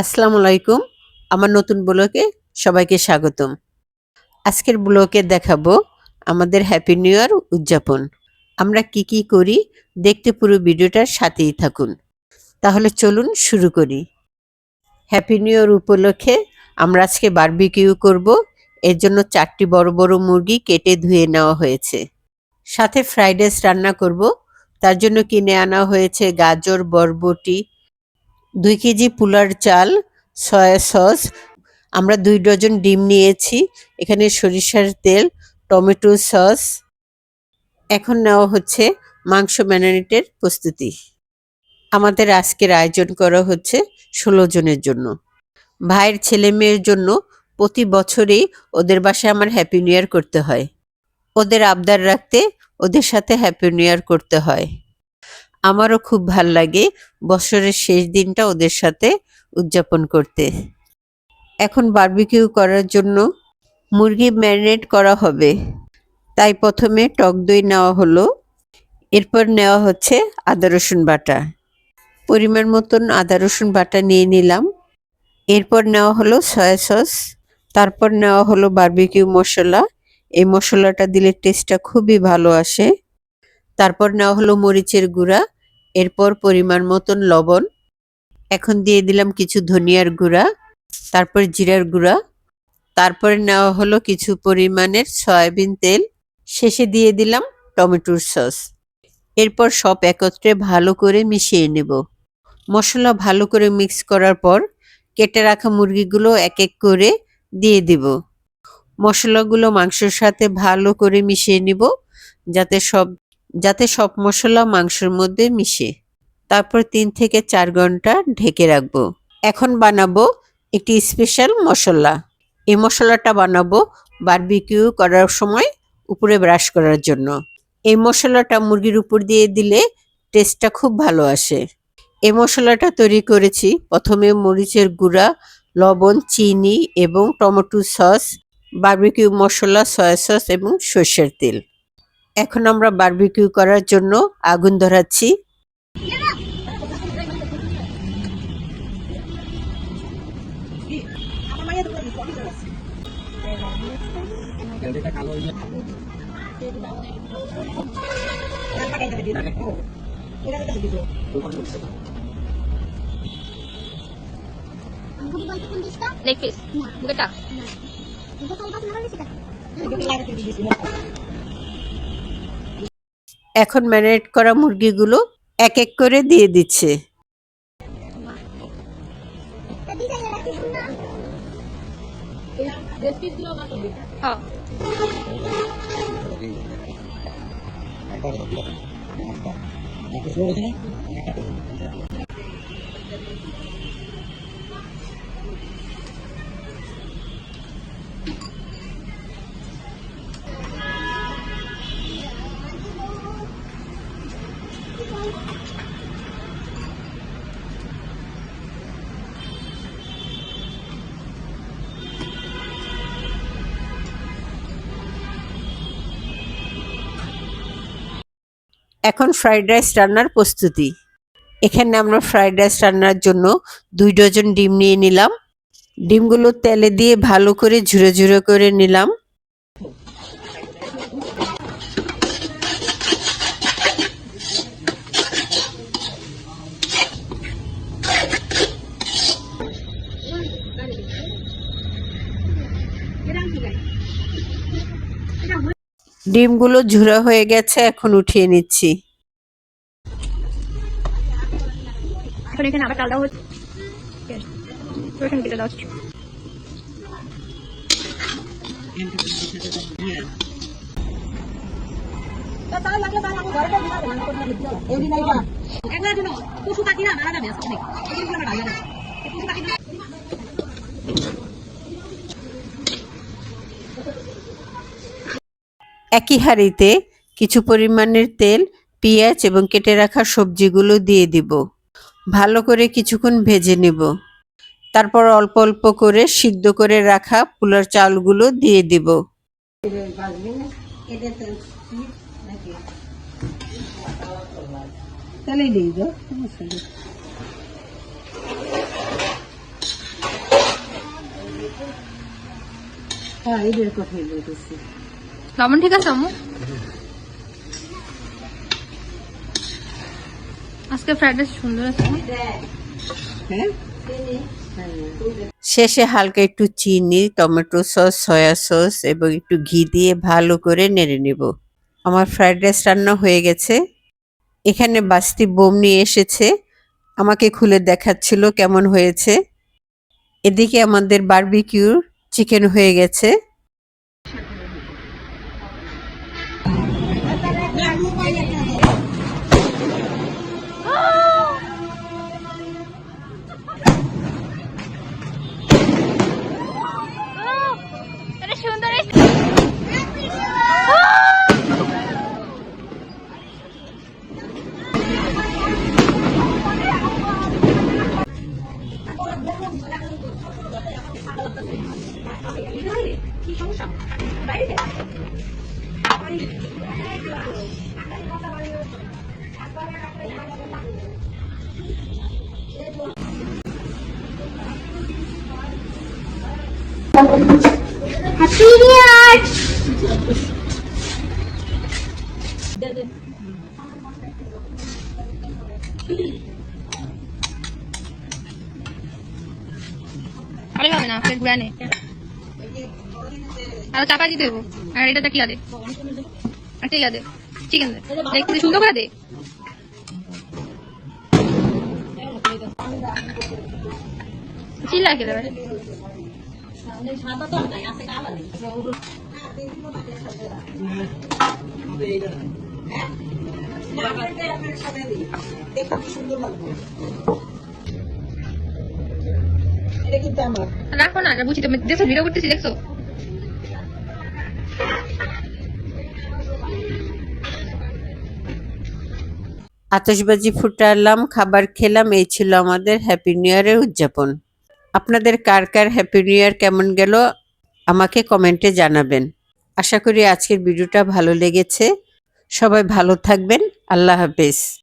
আসসালামু আলাইকুম। আমার নতুন ব্লকে সবাইকে স্বাগতম। আজকের ব্লকে দেখাবো আমাদের হ্যাপি নিউ ইয়ার উদযাপন। আমরা কি কি করি দেখতে পুরো ভিডিওটার সাথেই থাকুন। তাহলে চলুন শুরু করি। হ্যাপি নিউ ইয়ার উপলক্ষে আমরা আজকে বারবিকিউ করব। এর জন্য চারটি বড় বড় মুরগি কেটে ধুয়ে নেওয়া হয়েছে। সাথে ফ্রাইড রাইস রান্না করব। তার জন্য কিনে আনা হয়েছে গাজর, বরবটি, দুই কেজি পুলার চাল, সয়া সস। আমরা দুই ডজন ডিম নিয়েছি। এখানে সরিষার তেল, টমেটো সস। এখন নেওয়া হচ্ছে মাংস ম্যারিনেটের প্রস্তুতি। আমাদের আজকের আয়োজন করা হচ্ছে ষোলো জনের জন্য। ভাইয়ের ছেলে মেয়ের জন্য প্রতি বছরই ওদের বাসায় আমার হ্যাপি নিউ ইয়ার করতে হয়। ওদের আবদার রাখতে ওদের সাথে হ্যাপি নিউ ইয়ার করতে হয়। আমারও খুব ভালো লাগে বছরের শেষ দিনটা ওদের সাথে উদযাপন করতে। এখন বারবিকিউ করার জন্য মুরগি ম্যারিনেট করা হবে। তাই প্রথমে টক দই নেওয়া হলো। এরপর নেওয়া হচ্ছে আদা রসুন বাটা। পরিমাণ মতন আদা রসুন বাটা নিয়ে নিলাম। এরপর নেওয়া হলো সয়া সস তারপর নেওয়া হলো বারবিকিউ মশলা। এই মশলাটা দিলে টেস্টটা খুবই ভালো আসে। তারপর নেওয়া হলো মরিচের গুঁড়া, এরপর পরিমাণ মতন লবণ। এখন দিয়ে দিলাম কিছু ধনিয়ার গুঁড়া, তারপর জিরার গুঁড়া। তারপরে নেওয়া হলো কিছু পরিমাণের সয়াবিন তেল। শেষে দিয়ে দিলাম টমেটোর সস। এরপর সব একত্রে ভালো করে মিশিয়ে নেব। মশলা ভালো করে মিক্স করার পর, কেটে রাখা মুরগিগুলো এক এক করে দিয়ে দিব। মশলাগুলো মাংসের সাথে ভালো করে মিশিয়ে নিব, যাতে সব যাতে সব মশলা মাংসের মধ্যে মিশে। তারপর তিন থেকে চার ঘণ্টা ঢেকে রাখব। এখন বানাবো একটি স্পেশাল মশলা। এই মশলাটা বানাবো বারবিকিউ করার সময় উপরে ব্রাশ করার জন্য। এই মশলাটা মুরগির উপর দিয়ে দিলে টেস্টটা খুব ভালো আসে। এই মশলাটা তৈরি করেছি। প্রথমে মরিচের গুঁড়া লবণ, চিনি এবং টমেটো সস, বার্বিকিউ মশলা, সয়া সস এবং সর্ষের তেল। এখন আমরা বার্বিকিউ করার জন্য আগুন ধরাচ্ছি। এখন ম্যারিনেট করা মুরগিগুলো এক এক করে দিয়ে দিচ্ছে। হ্যাঁ। এখন ফ্রাইড রাইস রান্নার প্রস্তুতি। এখানে আমরা ফ্রাইড রাইস রান্নার জন্য দুই ডজন ডিম নিয়ে নিলাম। ডিমগুলো তেলে দিয়ে ভালো করে ঝুড়ো ঝুড়ো করে নিলাম। ডিমগুলো ঝুড়ো হয়ে গেছে, এখন উঠিয়ে নিচ্ছি। এখন এখানে আবার চালটা হচ্ছে। তো কেটে দেওয়া একই হাঁড়িতে কিছু পরিমাণের তেল, পেঁয়াজ এবং কেটে রাখা সবজিগুলো দিয়ে দিব। ভালো করে কিছুক্ষণ ভেজে নেব। তারপর অল্প অল্প করে সিদ্ধ করে রাখা পোলার চালগুলো দিয়ে দিব। লবণ ঠিক আছে আজকে ফ্রাইড রাইস সুন্দর আছে হ্যাঁ? শেষে হালকা একটু চিনি টমেটো সস সয়া সস এবং একটু ঘি দিয়ে ভালো করে নেড়ে নেব। আমার ফ্রাইড রাইস রান্না হয়ে গেছে। এখানে বাস্তি বোম নিয়ে এসেছে। আমাকে খুলে দেখাচ্ছিল কেমন হয়েছে। এদিকে আমাদের বারবিকিউর চিকেন হয়ে গেছে। হ্যাপি নিউ ইয়ার আরে না প্লেট গুড়া নে আর চাপা দিতে দেবো আর এটাতে কি আর ঠিক আছে চিকেন দে। দেখতে সুন্দর করে দে। চিল্লা পারে রাখো না বুঝি তুমি দেখছ ভিডিও করতেছি দেখছ? আতশবাজি ফুটালাম খাবার খেলাম এই ছিল আমাদের হ্যাপি নিউ ইয়ারের উদযাপন। আপনাদের কার কার হ্যাপি নিউ ইয়ার কেমন গেল আমাকে কমেন্টে জানাবেন। আশা করি আজকের ভিডিওটা ভালো লেগেছে। সবাই ভালো থাকবেন আল্লাহ হাফেজ।